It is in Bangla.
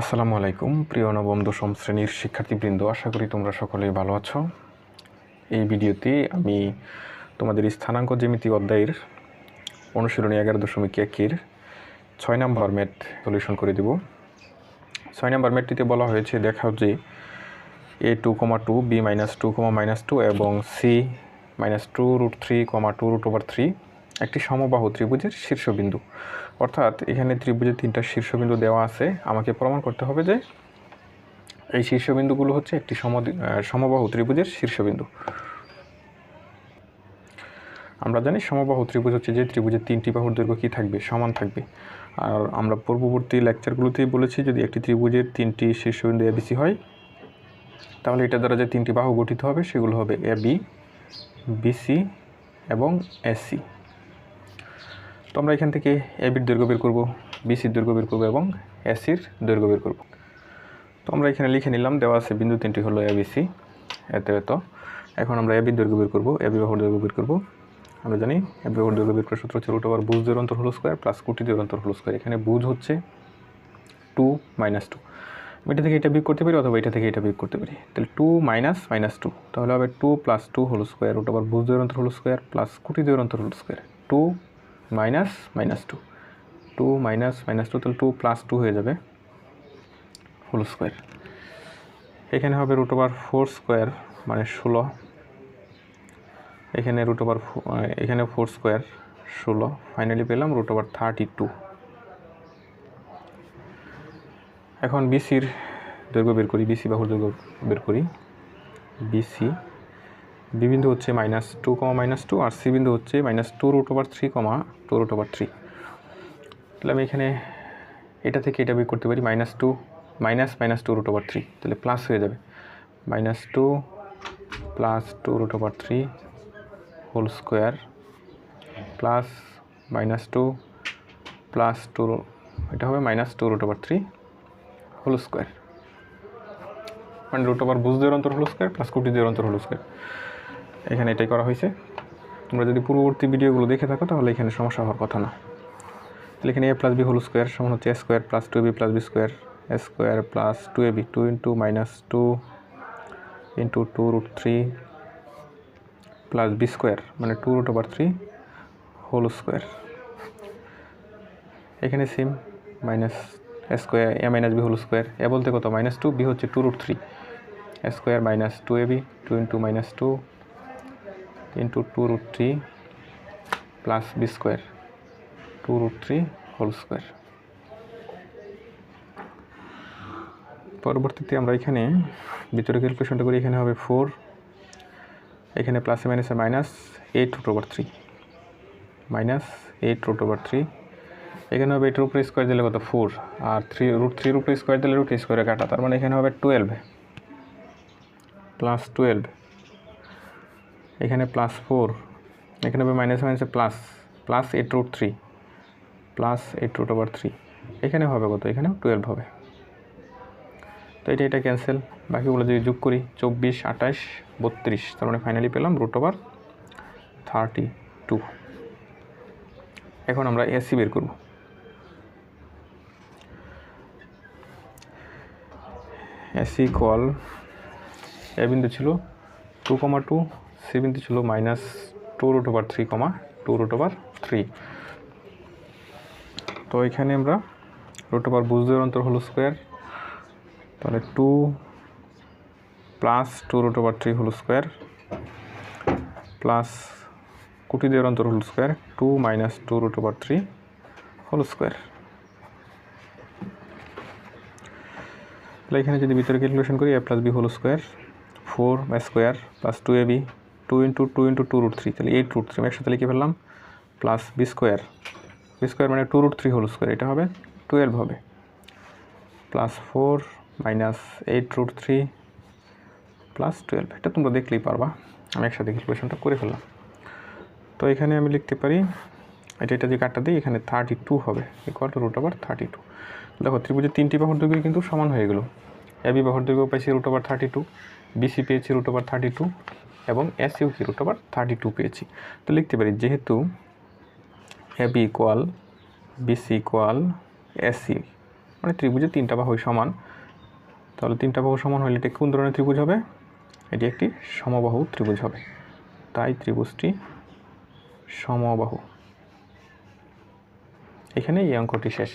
আসসালামু আলাইকুম, প্রিয় নবম, দশম শ্রেণির শিক্ষার্থীবৃন্দ, আশা করি তোমরা সকলেই ভালো আছো। এই ভিডিওতে আমি তোমাদের স্থানাঙ্ক জ্যামিতি অধ্যায়ের অনুশীলনী এগারো দশমিক একের ছয় নম্বর ম্যাথ সলিউশন করে দেব। ছয় নম্বর ম্যাথটিতে বলা হয়েছে, দেখাও যে A two comma two, B minus two comma minus two এবং C minus two root three comma two root over three একটি সমবাহু ত্রিভুজের শীর্ষবিন্দু। অর্থাৎ এখানে ত্রিভুজের তিনটা শীর্ষবিন্দু দেওয়া আছে। আমাকে প্রমাণ করতে হবে যে এই শীর্ষবিন্দুগুলো হচ্ছে একটি সম সমবাহু ত্রিভুজের শীর্ষবিন্দু। আমরা জানি সমবাহু ত্রিভুজ হচ্ছে যে ত্রিভুজের তিনটি বাহুর দৈর্ঘ্য কী থাকবে? সমান থাকবে। আর আমরা পূর্ববর্তী লেকচারগুলোতেই বলেছি, যদি একটি ত্রিভুজের তিনটি শীর্ষবিন্দু এবিসি হয়, তাহলে এটা দ্বারা যে তিনটি বাহু গঠিত হবে, সেগুলো হবে এ বি বিসি এবং এসি তো আমরা এখান থেকে এবির দৈর্ঘ্য বের করব বিসির দৈর্ঘ্য বের করব এবং এসির দৈর্ঘ্য বের করব। তো আমরা এখানে লিখে নিলাম, দেওয়া আছে বিন্দু তিনটি হলো এবিসি এত এত। এখন আমরা এবির দৈর্ঘ্য বের করব এবি বাহুর দৈর্ঘ্য বের করব। আমরা জানি এবি বাহুর দৈর্ঘ্য বের করার সূত্র হচ্ছে রুট ওভার বুঝ দের অন্তর হলো স্কোয়ার প্লাস কুটি দের অন্তর হলো স্কোয়ার। এখানে বুঝ হচ্ছে টু মাইনাস টু এটা থেকে এটা বিয়োগ করতে পারি অথবা এটা থেকে এটা বিয়োগ করতে পারি। তাহলে টু মাইনাস মাইনাস টু তাহলে হবে two plus two whole square root over বুঝ দের অন্তর হলো স্কোয়ার, প্লাস কুটি দের অন্তর হলো square. Two minus minus two two minus minus two তাহলে টু প্লাস টু হয়ে যাবে হোল স্কোয়ার এখানে হবে রুট ওভার ফোর স্কোয়ার মানে ষোলো। এখানে রুট ওভার এখানে ফোর স্কোয়ার ষোলো। ফাইনালি পেলাম রুট ওভার থার্টি টু এখন বিসির দৈর্ঘ্য বের করি বিসি বাহুর দৈর্ঘ্য বের করি। বিসি বি বিন্দু হচ্ছে minus two comma minus two আর সি বিন্দু হচ্ছে minus two root over three comma two root over three তাহলে আমি এখানে এটা থেকে এটা বের করতে পারি minus two minus minus two root over three তাহলে প্লাস হয়ে যাবে। Minus two plus two root over three whole square plus minus two plus two এটা হবে minus two root over three whole square মানে রুট ওভার বুঝ দেওয়ার অন্তর হোল স্কোয়ার প্লাস কুটি দেওয়ার অন্তর হোল স্কোয়ার এখানে এটাই করা হয়েছে। তোমরা যদি পূর্ববর্তী ভিডিওগুলো দেখে থাকো, তাহলে এখানে সমস্যা হওয়ার কথা না। তাহলে এখানে A plus B whole square সমান হচ্ছে A square plus two B plus B square A square plus two A B two into minus two into two root three plus B square মানে two root over three whole square এখানে same minus A square A minus B whole square A বলতে কত? মাইনাস টু বি হচ্ছে two root three A square minus two A B two into minus two into two root three plus B square two root three whole square পরবর্তীতে আমরা এখানে ভিতরে ক্যালকুলেশনটা করি, এখানে হবে ফোর এখানে প্লাসে মাইনাসে minus eight root over three minus eight root over three এখানে হবে এইটের উপরে স্কোয়ার দিলে কত? ফোর আর থ্রি রুট থ্রির উপরে স্কোয়ার দিলে রুট স্কোয়ারে কাটা, তার মানে এখানে হবে টুয়েলভ প্লাস টুয়েলভ এখানে প্লাস ফোর এখানে হবে মাইনাস মাইনাসে plus plus eight root three plus eight root over three এখানে হবে কত? এখানেও টুয়েলভ হবে। তো এটা এটা ক্যান্সেল বাকিগুলো যদি যোগ করি, চব্বিশ, আঠাশ, বত্রিশ, তার মানে ফাইনালি পেলাম রুট ওভার থার্টি টু এখন আমরা এসি বের করব। এসি কল এ বিন্দু ছিল টু কমা টু সি বিন্দু ছিল minus two root over three comma two root over three তো এখানে আমরা রুট ওভার বুঝদের অন্তর হলো স্কোয়ার তাহলে two plus two root over three whole square plus কুটি দেওয়ার অন্তর whole square two minus two root over three whole square তাহলে এখানে যদি ভিতরে ক্যালকুলেশন করি A plus B whole square four square plus two A B two into two into two root three তাহলে এইট রুট থ্রি আমি একসাথে লিখে ফেললাম plus B square B square মানে two root three whole square এটা হবে টুয়েলভ হবে plus four minus eight root three plus twelve এটা তোমরা দেখলেই পারবা, আমি একসাথে ক্যালকুলেশনটা করে ফেললাম, তো এখানে আমি লিখতে পারি, এটা এটা যে কাটটা দিই, এখানে থার্টি টু হবে equal to root over thirty two দেখো ত্রিভুজের তিনটি বাহুর দৈর্ঘ্য কিন্তু সমান হয়ে গেলো এবি বাহুর দৈর্ঘ্য পেয়েছি root over thirty two BC পেয়েছি রুট ওভার থার্টি টু এবং এসইউ কি রুট ওভার থার্টি টু পেয়েছি। তো লিখতে পারি যেহেতু A B equal BC equal AC মানে ত্রিভুজের তিনটা বাহুই সমান। তাহলে তিনটা বাহু সমান হলে এটা কোন ধরনের ত্রিভুজ হবে? এটি একটি সমবাহু ত্রিভুজ হবে। তাই ত্রিভুজটি সমবাহু। এখানে এই অঙ্কটি শেষ।